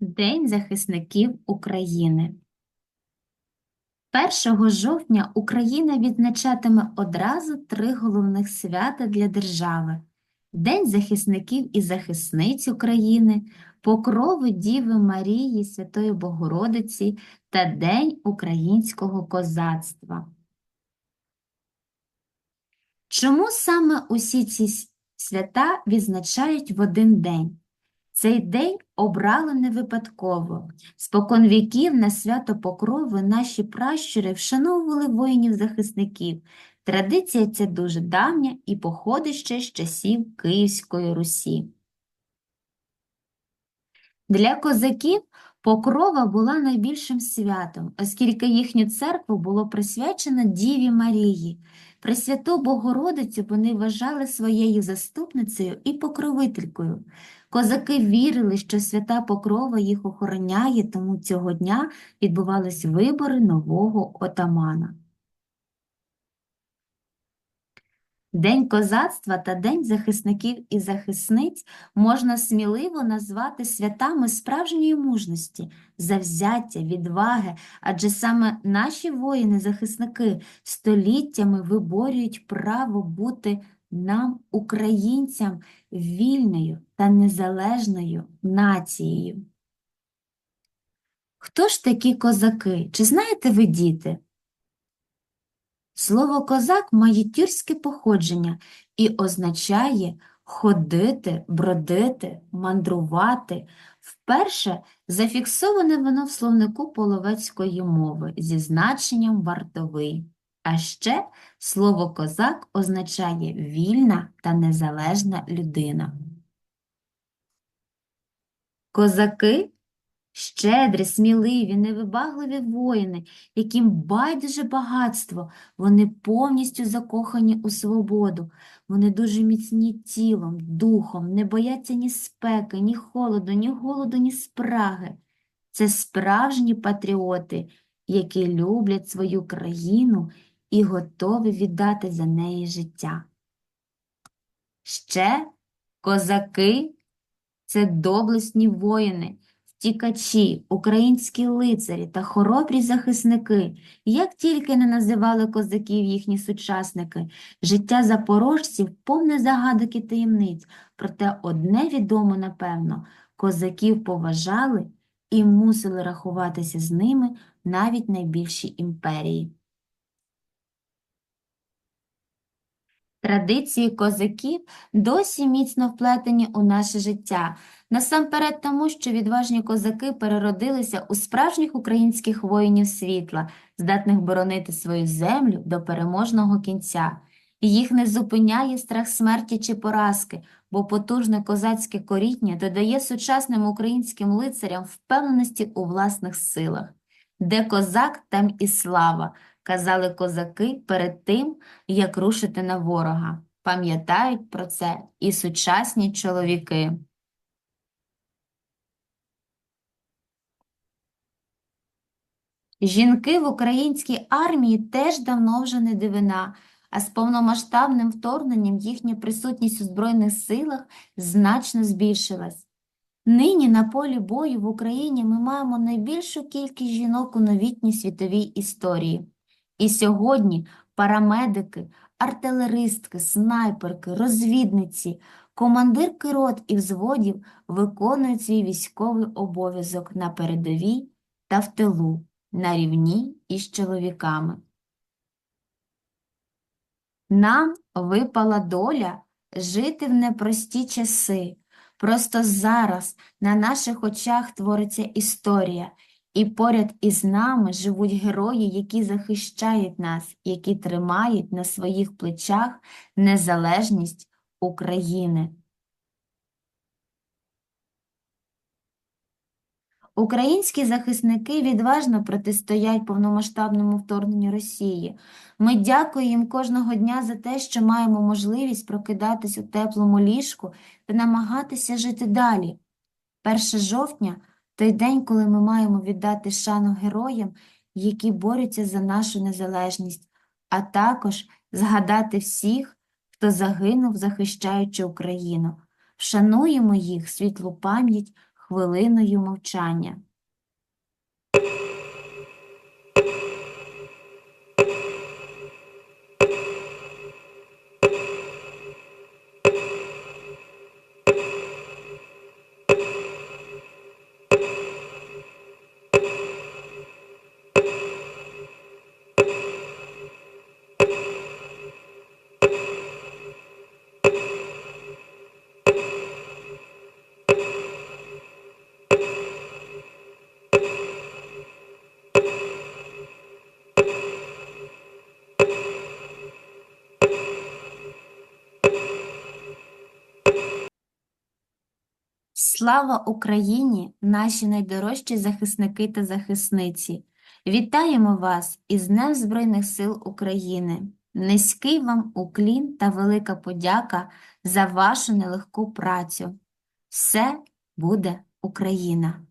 День захисників України. 1 жовтня Україна відзначатиме одразу три головних свята для держави: День захисників і захисниць України, Покрови Діви Марії Святої Богородиці та День українського козацтва. Чому саме усі ці свята відзначають в один день? Цей день обрали не випадково. Спокон віків на свято Покрови наші пращури вшановували воїнів-захисників. Традиція ця дуже давня і походить ще з часів Київської Русі. Для козаків Покрова була найбільшим святом, оскільки їхню церкву було присвячено Діві Марії. Пресвяту Богородицю вони вважали своєю заступницею і покровителькою. Козаки вірили, що свята Покрова їх охороняє, тому цього дня відбувались вибори нового отамана. День козацтва та День захисників і захисниць можна сміливо назвати святами справжньої мужності, завзяття, відваги, адже саме наші воїни-захисники століттями виборюють право бути нам, українцям, вільною та незалежною нацією. Хто ж такі козаки? Чи знаєте ви, діти? Слово козак має тюркське походження і означає ходити, бродити, мандрувати. Вперше зафіксоване воно в словнику половецької мови зі значенням вартовий. А ще слово козак означає вільна та незалежна людина. Козаки Щедрі, сміливі, невибагливі воїни, яким байдуже багатство, вони повністю закохані у свободу, вони дуже міцні тілом, духом, не бояться ні спеки, ні холоду, ні голоду, ні спраги. Це справжні патріоти, які люблять свою країну і готові віддати за неї життя. Ще козаки – це доблесні воїни, Втікачі, українські лицарі та хоробрі захисники, як тільки не називали козаків їхні сучасники, життя запорожців повне загадок і таємниць, проте одне відомо напевно – козаків поважали і мусили рахуватися з ними навіть найбільші імперії. Традиції козаків досі міцно вплетені у наше життя, насамперед тому, що відважні козаки переродилися у справжніх українських воїнів світла, здатних боронити свою землю до переможного кінця. Їх не зупиняє страх смерті чи поразки, бо потужне козацьке коріння додає сучасним українським лицарям впевненості у власних силах. Де козак, там і слава, казали козаки перед тим, як рушити на ворога. Пам'ятають про це і сучасні чоловіки. Жінки в українській армії теж давно вже не дивина, а з повномасштабним вторгненням їхня присутність у Збройних силах значно збільшилась. Нині на полі бою в Україні ми маємо найбільшу кількість жінок у новітній світовій історії. І сьогодні парамедики, артилеристки, снайперки, розвідниці, командирки рот і взводів виконують свій військовий обов'язок на передовій та в тилу, на рівні із чоловіками. Нам випала доля жити в непрості часи. Просто зараз на наших очах твориться історія, і поряд із нами живуть герої, які захищають нас, які тримають на своїх плечах незалежність України. Українські захисники відважно протистоять повномасштабному вторгненню Росії. Ми дякуємо їм кожного дня за те, що маємо можливість прокидатись у теплому ліжку та намагатися жити далі. 1 жовтня – той день, коли ми маємо віддати шану героям, які борються за нашу незалежність, а також згадати всіх, хто загинув, захищаючи Україну. Вшануємо їх світлу пам'ять хвилиною мовчання. Слава Україні, наші найдорожчі захисники та захисниці! Вітаємо вас із Днем Збройних сил України! Низький вам уклін та велика подяка за вашу нелегку працю. Все буде Україна!